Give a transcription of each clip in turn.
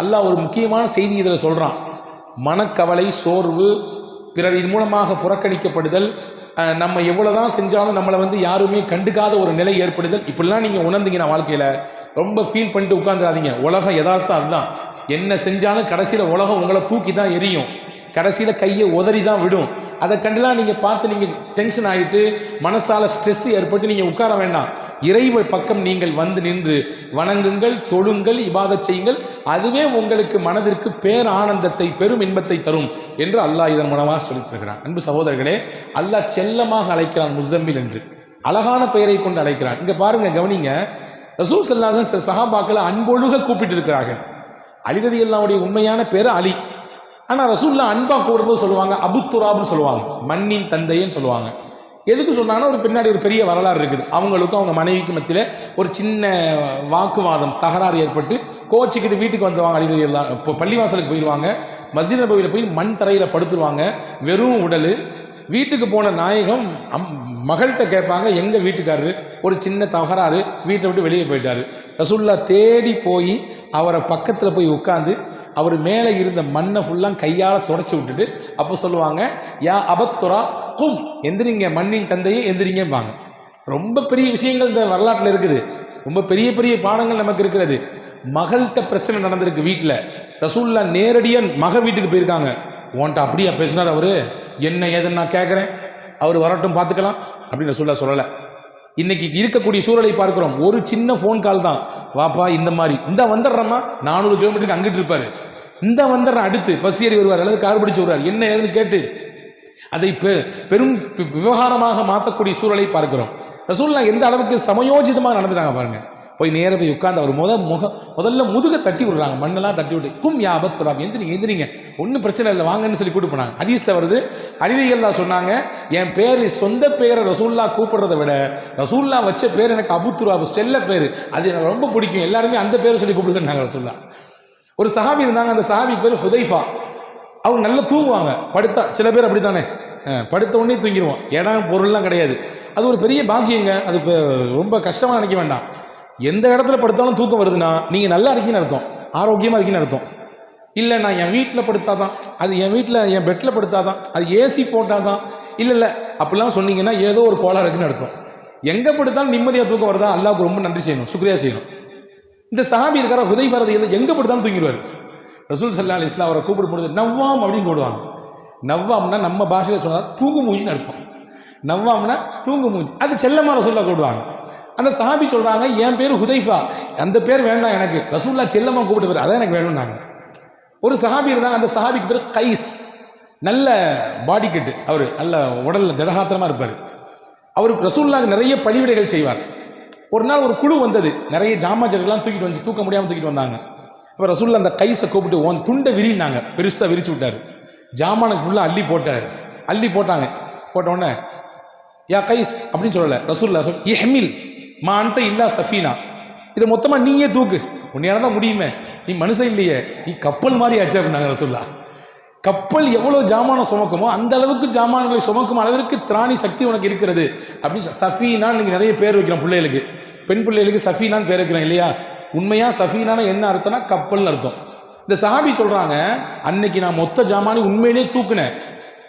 அல்லாஹ் ஒரு முக்கியமான செய்தி இதில் சொல்கிறான் மனக்கவலை சோர்வு பிறர் இது மூலமாக புறக்கணிக்கப்படுதல் நம்ம நம்ம எவ்வளோதான் செஞ்சாலும் நம்மளை வந்து யாருமே கண்டுக்காத ஒரு நிலை ஏற்படுதல். இப்படிலாம் நீங்கள் உணர்ந்தீங்கன்னா வாழ்க்கையில் ரொம்ப ஃபீல் பண்ணிட்டு உட்காந்துடாதீங்க உலகம் யதார்த்தம் அதுதான். என்ன செஞ்சாலும் கடைசியில் உலகம் உங்களை தூக்கி தான் எரியும். கடைசியில் கையை உதறி தான் விடும். அதை கண்டுலாம் நீங்கள் பார்த்து நீங்கள் டென்ஷன் ஆகிட்டு மனசால ஸ்ட்ரெஸ் ஏற்பட்டு நீங்கள் உட்கார வேண்டாம். இறைவ பக்கம் நீங்கள் வந்து நின்று வணங்குங்கள் தொழுங்கள் இபாத செய்யுங்கள். அதுவே உங்களுக்கு மனதிற்கு பேர் ஆனந்தத்தை பெரும் இன்பத்தை தரும் என்று அல்லாஹ் இதன் மூலமாக சொல்லித்திருக்கிறான் அன்பு சகோதரர்களே அல்லாஹ் செல்லமாக அழைக்கிறான் முசம்மில் என்று. அழகான பெயரை கொண்டு அழைக்கிறான். இங்கே பாருங்க கவனிங்க. ரசூல் சல்லாஹன் சில சஹாபாக்களை அன்பொழுக கூப்பிட்டு இருக்கிறார்கள் அலிரதி அல்லாவுடைய உண்மையான பேர் அலி. ஆனால் ரசூல்லா அன்பா கூடும்போது சொல்லுவாங்க அபுத்துராப்னு சொல்லுவாங்க மண்ணின் தந்தைன்னு சொல்லுவாங்க. எதுக்கு சொன்னாங்கன்னா ஒரு பின்னாடி ஒரு பெரிய வரலாறு இருக்குது. அவங்களுக்கும் அவங்க மனைவிக்கு மத்தியில் ஒரு சின்ன வாக்குவாதம் தகராறு ஏற்பட்டு கோச்சிக்கிட்டு வீட்டுக்கு வந்துவாங்க அலிரதி இப்போ பள்ளிவாசலுக்கு போயிடுவாங்க மஸ்ஜித் நபவியில் போய் மண் தரையில் படுத்துருவாங்க வெறும் உடல். வீட்டுக்கு போன நாயகம் அம் மகள்கிட்ட கேட்பாங்க எங்கள் வீட்டுக்காரரு? ஒரு சின்ன தகராறு வீட்டை விட்டு வெளியே போயிட்டார். ரசூல்லா தேடி போய் அவரை பக்கத்தில் போய் உட்காந்து அவர் மேலே இருந்த மண்ணை ஃபுல்லாக கையால் தொடச்சி விட்டுட்டு அப்போ சொல்லுவாங்க யா அபத்துரா கும் எந்திரிங்க மண்ணின் தந்தையே எந்திரிங்கம்பாங்க. ரொம்ப பெரிய விஷயங்கள் இந்த வரலாற்றில் இருக்குது. ரொம்ப பெரிய பெரிய பாடங்கள் நமக்கு இருக்கிறது. மகள்கிட்ட பிரச்சனை நடந்திருக்கு வீட்டில் ரசூல்லா நேரடியாக மக வீட்டுக்கு போயிருக்காங்க. உன்ட்ட அப்படியா பேசினார் அவர்? என்ன ஏதுன்னு நான் கேட்குறேன் அவர் வரட்டும் பார்த்துக்கலாம் அப்படின்னு ரசூல்லா சொல்லலை. இன்னைக்கு இருக்கக்கூடிய சூழலை பார்க்கிறோம். ஒரு சின்ன ஃபோன் கால் தான். வாப்பா இந்த மாதிரி. இந்த வந்துடுறம்மா. நானூறு கிலோமீட்டருக்கு அங்கிட்டு இருப்பாரு. இந்த வந்துடுற அடுத்து. பஸ் ஏறி வருவார். அல்லது கார் பிடிச்சு வருவார். என்ன ஏதுன்னு கேட்டு அதை பெ பெரும் விவகாரமாக மாற்றக்கூடிய சூழலை பார்க்கிறோம். ரசூல்லா எந்த அளவுக்கு சமயோஜிதமாக நடந்துட்டாங்க பாருங்கள் போய் நேர போய் உட்கார்ந்து அவர் முத முக முதல்ல முதுக தட்டி விடுறாங்க. மண்ணெல்லாம் தட்டி விட்டு கும் யாபத்துராம் எந்திரிங்க எந்திரிங்க. ஒன்றும் பிரச்சனை இல்லை வாங்கன்னு சொல்லி கூட்டு போனாங்க. ஹதீஸ்ல வருது அறிவிகள்லாம் சொன்னாங்க என் பேர் சொந்த பேரை ரசூல்லா கூப்பிடுறத விட ரசூல்லா வச்ச பேர் எனக்கு அபுத்துராபு செல்ல பேர். அது எனக்கு ரொம்ப பிடிக்கும். எல்லாருமே அந்த பேரை சொல்லி கூப்பிடுங்கன்னாங்க ரசூல்லா ஒரு சஹாபி இருந்தாங்க அந்த சஹாபி பேர் ஹுதைஃபா. அவங்க நல்லா தூங்குவாங்க. படுத்தா சில பேர் அப்படித்தானே? தானே படுத்த உடனே தூங்கிடுவோம் இடம் பொருள்லாம் கிடையாது. அது ஒரு பெரிய பாக்கியங்க. அது இப்போ ரொம்ப கஷ்டமாக நினைக்க வேண்டாம். எந்த இடத்துல படுத்தாலும் தூக்கம் வருதுன்னா நீங்கள் நல்லா இருக்கீங்கன்னு அர்த்தம். ஆரோக்கியமாக இருக்கீங்கன்னு அர்த்தம். இல்லை நான் என் வீட்டில் படுத்தாதான் அது என் வீட்டில் என் பெட்டில் படுத்தாதான் அது ஏசி போட்டால் தான் இல்லை இல்லை அப்படிலாம் சொன்னீங்கன்னா ஏதோ ஒரு கோளாறு இருக்குன்னு அர்த்தம். எங்கே படுத்தாலும் நிம்மதியாக தூக்கம் வருதா? அல்லாவுக்கு ரொம்ப நன்றி செய்யணும் சுக்ரியா செய்யணும். இந்த சஹாபி இருக்கிற உதவி ஃபரதி எங்கே படுத்தாலும் தூங்கிடுவார். ரசூல் சல்லா அலி இஸ்லாம் அவரை கூப்பிடும் பொழுது நவ்வாம் அப்படின்னு போடுவாங்க நவ்வாம்னா நம்ம பாஷையில் சொன்னால் தூங்கு மூஞ்சின்னு அர்த்தம். நவ்வாம்னா தூங்கு மூஞ்சி. அது செல்லமாக ரசூல்லா கூடுவாங்க அந்த சஹாபி சொல்றாங்க என் பேர் ஹுதைஃபா. அந்த பேர் வேண்டாம் எனக்கு. ரசூல்லா செல்லம்மா கூப்பிட்டு பேர் அதான் எனக்கு வேணும்னாங்க. ஒரு சஹாபி இருந்தாங்க அந்த சஹாபிக்கு பேர் கைஸ். நல்ல பாடி கட்டு அவர் நல்ல உடல்ல திடகாத்திரமா இருப்பார். அவர் ரசூல்லாக்கு நிறைய பணிவிடைகள் செய்வார். ஒரு நாள் ஒரு குழு வந்தது. நிறைய ஜாமாஜர்கள்லாம் தூக்கிட்டு வந்து தூக்க முடியாமல் தூக்கிட்டு வந்தாங்க. அப்போ ரசூல்லா அந்த கைஸை கூப்பிட்டு உன் துண்டை விரினாங்க பெருசாக விரிச்சு விட்டார். ஜாமானுக்கு ஃபுல்லாக அள்ளி போட்டார். அள்ளி போட்டாங்க. போட்ட உடனே யா கைஸ் அப்படின்னு சொல்லலை. ரசூல்லா சொல் எஹ்மில் மா அந்த இல்லா சஃபீனா. இதை மொத்தமாக நீயே தூக்கு. உன்னையால தான் முடியுமே. நீ மனுஷன் இல்லையே. நீ கப்பல் மாதிரி ஆச்சு அப்படின்னாங்க ரசுல்லா. கப்பல் எவ்வளோ ஜாமானம் சுமக்குமோ அந்த அளவுக்கு ஜாமான்களை சுமக்கும் அளவிற்கு திராணி சக்தி உனக்கு இருக்கிறது. அப்படின்னு சொ- சஃபீனா நீங்கள் நிறைய பேர் வைக்கிறோம் பிள்ளைகளுக்கு. பெண் பிள்ளைகளுக்கு சஃபீனான்னு பேர் வைக்கிறோம் இல்லையா? உண்மையாக சஃபீனான என்ன அர்த்தம்னா கப்பல்னு அர்த்தம். இந்த சாபி சொல்கிறாங்க அன்னைக்கு நான் மொத்த ஜாமானி உண்மையிலே தூக்குனேன்.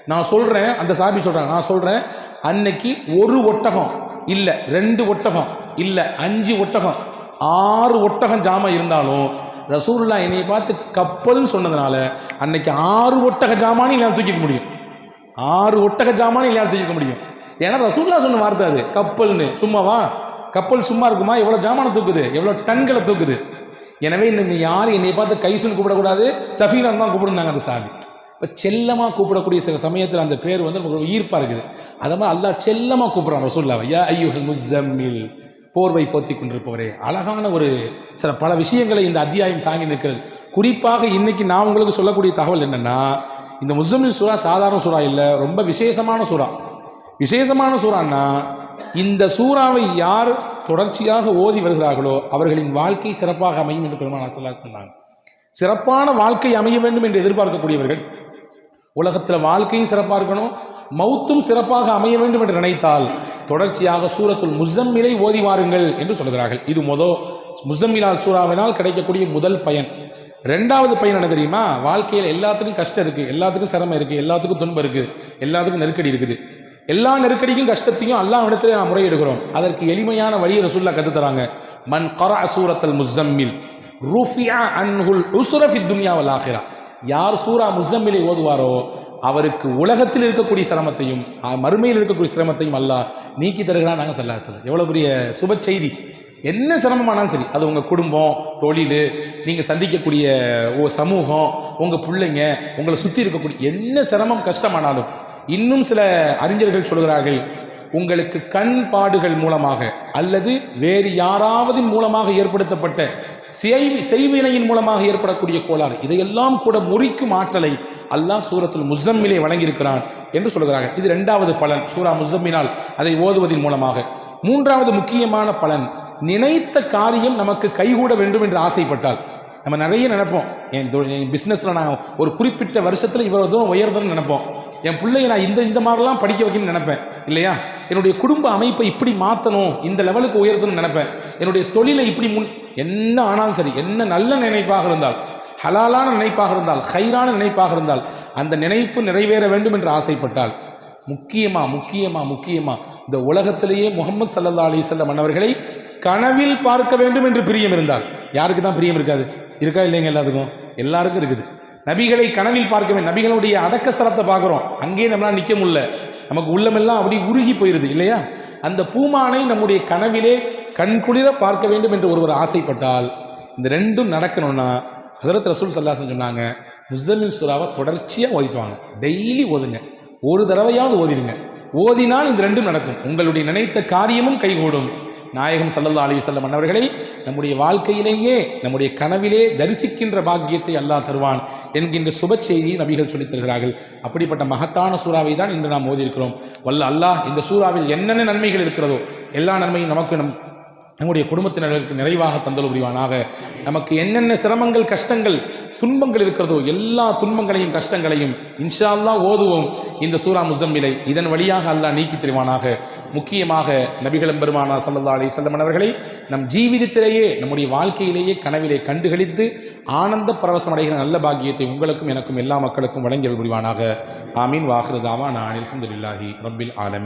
நான் சொல்கிறேன் அந்த சாபி சொல்கிறாங்க நான் சொல்கிறேன் அன்னைக்கு ஒரு ஒட்டகம் இல்லை ரெண்டு ஒட்டகம் இல்லை அஞ்சு ஒட்டகம். ஆறு ஒட்டகம் ஜாமா இருந்தாலும் ரசூல்லா என்னை பார்த்து கப்பல்னு சொன்னதுனால அன்னைக்கு ஆறு ஒட்டக ஜாமானி என்னால் தூக்கிக்க முடியும். ஆறு ஒட்டக ஜாமானி என்னால் தூக்கிக்க முடியும். ஏன்னா ரசூல்லா சொன்ன வார்த்தை அது கப்பல்னு. சும்மாவா கப்பல் சும்மா இருக்குமா? எவ்வளோ ஜாமானை தூக்குது? எவ்வளோ டன்களை தூக்குது? எனவே இன்னும் யாரும் என்னை பார்த்து கைசுன்னு கூப்பிடக்கூடாது. சஃபீனான் தான் கூப்பிடுந்தாங்க அந்த சாமி இப்போ செல்லமாக கூப்பிடக்கூடிய சில சமயத்தில் அந்த பேர் வந்து நமக்கு ஈர்ப்பாக இருக்குது. அதை மாதிரி அல்லா செல்லமாக கூப்பிட்றான் ரசூல்லாவை யா ஐயுஹல் முஸ்ஸம்மில். போர்வை போத்தி கொண்டிருப்பவரே. அழகான ஒரு சில பல விஷயங்களை இந்த அத்தியாயம் தாங்கி நிற்கிறது. குறிப்பாக இன்னைக்கு நான் உங்களுக்கு சொல்லக்கூடிய தகவல் என்னென்னா இந்த முஸ்லிமின் சூறா சாதாரண சூறா இல்லை ரொம்ப விசேஷமான சூறா. விசேஷமான சூறான்னா இந்த சூறாவை யார் தொடர்ச்சியாக ஓதி வருகிறார்களோ அவர்களின் வாழ்க்கை சிறப்பாக அமையும் என்று பெருமான் அசல்லா சொன்னாங்க. சிறப்பான வாழ்க்கை அமைய வேண்டும் என்று எதிர்பார்க்கக்கூடியவர்கள் உலகத்தில் வாழ்க்கையும் சிறப்பாக இருக்கணும் மௌத்தும் சிறப்பாக அமைய வேண்டும் என்று நினைத்தால் தொடர்ச்சியாக சூரத்துல் முசம்மிலை ஓதி வாருங்கள் என்று சொல்கிறார்கள் இது முதல் முசம்மிலால் சூறாவினால் கிடைக்கக்கூடிய முதல் பயன். ரெண்டாவது பயன் என்ன தெரியுமா? வாழ்க்கையில் எல்லாத்துக்கும் கஷ்டம் இருக்குது எல்லாத்துக்கும் சிரமம் இருக்குது எல்லாத்துக்கும் துன்பம் இருக்குது எல்லாத்துக்கும் நெருக்கடி இருக்குது. எல்லா நெருக்கடிக்கும் கஷ்டத்தையும் அல்லாஹ் இடத்துல நான் முறையிடுகிறோம். அதற்கு எளிமையான வழியை ரசூல்லா கற்றுத்தராங்க மன் கரா சூரத்தல் முசம்மில் ரூஃபியா அன்ஹுல் உசுரஃபி துன்யாவல் ஆகிரா. யார் சூரா முஸ்ஸம்மிலை ஓதுவாரோ அவருக்கு உலகத்தில் இருக்கக்கூடிய சிரமத்தையும் மறுமையில் இருக்கக்கூடிய சிரமத்தையும் அல்ல நீக்கி தருகிறான் நாங்கள் சொல்ல சொல்ல எவ்வளோ பெரிய சுப செய்தி. என்ன சிரமமானாலும் சரி அது உங்கள் குடும்பம் தொழில் நீங்கள் சந்திக்கக்கூடிய ஓ சமூகம் உங்கள் பிள்ளைங்க உங்களை சுற்றி இருக்கக்கூடிய என்ன சிரமம் கஷ்டமானாலும் இன்னும் சில அறிஞர்கள் சொல்கிறார்கள் உங்களுக்கு கண் பாடுகள் மூலமாக அல்லது வேறு யாராவது மூலமாக ஏற்படுத்தப்பட்ட செய்வினையின் மூலமாக ஏற்படக்கூடிய கோளாறு. இதையெல்லாம் கூட முறிக்கும் ஆற்றலை அல்லாஹ் சூரத்தில் முசம்மிலே வழங்கியிருக்கிறான் என்று சொல்கிறார்கள். இது ரெண்டாவது பலன். சூரா முஸ்ஸம்மினால் அதை ஓதுவதன் மூலமாக. மூன்றாவது முக்கியமான பலன். நினைத்த காரியம் நமக்கு கைகூட வேண்டும் என்று ஆசைப்பட்டால். நம்ம நிறைய நினைப்போம். என் என் பிஸ்னஸில் நான் ஒரு குறிப்பிட்ட வருஷத்தில் இவ்வளோ தூரம் உயர்தன்னு நினைப்போம். என் பிள்ளைய நான் இந்த இந்த மாதிரிலாம் படிக்க வைக்கணும்னு நினைப்பேன். இல்லையா? என்னுடைய குடும்ப அமைப்பை இப்படி மாற்றணும் இந்த லெவலுக்கு உயர்த்தணும்னு நினைப்பேன். என்னுடைய தொழிலை இப்படி முன் என்ன ஆனாலும் சரி என்ன நல்ல நினைப்பாக இருந்தால் ஹலாலான நினைப்பாக இருந்தால் ஹைரான நினைப்பாக இருந்தால் அந்த நினைப்பு நிறைவேற வேண்டும் என்று ஆசைப்பட்டால் முக்கியமா முக்கியமா முக்கியமா இந்த உலகத்திலேயே முகமது சல்லல்லா அலிசல்லம் மன்னவர்களை கனவில் பார்க்க வேண்டும் என்று பிரியம் இருந்தால் யாருக்கு தான் பிரியம் இருக்காது? இருக்கா இல்லைங்க எல்லாத்துக்கும்? எல்லாருக்கும் இருக்குது. நபிகளை கனவில் பார்க்க வேண்டும் நபிகளுடைய அடக்க ஸ்தலத்தை பார்க்குறோம். அங்கேயே நம்மளால் நிற்க முடியல. நமக்கு உள்ளமெல்லாம் அப்படி உருகி போயிருது இல்லையா? அந்த பூமானை நம்முடைய கனவிலே கண்குளிர பார்க்க வேண்டும் என்று ஒருவர் ஆசைப்பட்டால் இந்த ரெண்டும் நடக்கணும்னா ஹசரத் ரசூல் சல்லாசன் சொன்னாங்க முஸ்தமின் சுறாவை தொடர்ச்சியாக ஓதிப்பாங்க. டெய்லி ஓதுங்க. ஒரு தடவையாவது ஓதிடுங்க. ஓதினால் இந்த ரெண்டும் நடக்கும். உங்களுடைய நினைத்த காரியமும் கைகூடும். நாயகம் சல்லல்லா அலி செல்லம் அன்னவர்களை நம்முடைய வாழ்க்கையிலேயே நம்முடைய கனவிலே தரிசிக்கின்ற பாக்கியத்தை அல்லாஹ் தருவான் என்கின்ற சுப செய்தியை நபிகள் சொல்லித் தருகிறார்கள். அப்படிப்பட்ட மகத்தான சூறாவை தான் இன்று நாம் ஓதியிருக்கிறோம். வல்ல அல்லாஹ் இந்த சூறாவில் என்னென்ன நன்மைகள் இருக்கிறதோ எல்லா நன்மையும் நமக்கு நம் நம்முடைய குடும்பத்தினர்களுக்கு நிறைவாக தந்தல் புரிவானாக. நமக்கு என்னென்ன சிரமங்கள் கஷ்டங்கள் துன்பங்கள் இருக்கிறதோ எல்லா துன்பங்களையும் கஷ்டங்களையும் இன்ஷால்லா ஓதுவோம். இந்த சூரா முசம்மிலை இதன் வழியாக அல்லாஹ் நீக்கி தருவானாக. முக்கியமாக நபிகளம் பெருமானா சல்லா அலி செல்லமன் அவர்களை நம் ஜீவிதத்திலேயே நம்முடைய வாழ்க்கையிலேயே கனவிலே கண்டுகளித்து ஆனந்த பரவசம் அடைகிற நல்ல பாக்கியத்தை உங்களுக்கும் எனக்கும் எல்லா மக்களுக்கும் வழங்கியல் புரிவானாக. ஆமீன். வாஹிருதாவா நான் அல்ஹம்துலில்லாஹி ரப்பில் ஆலமி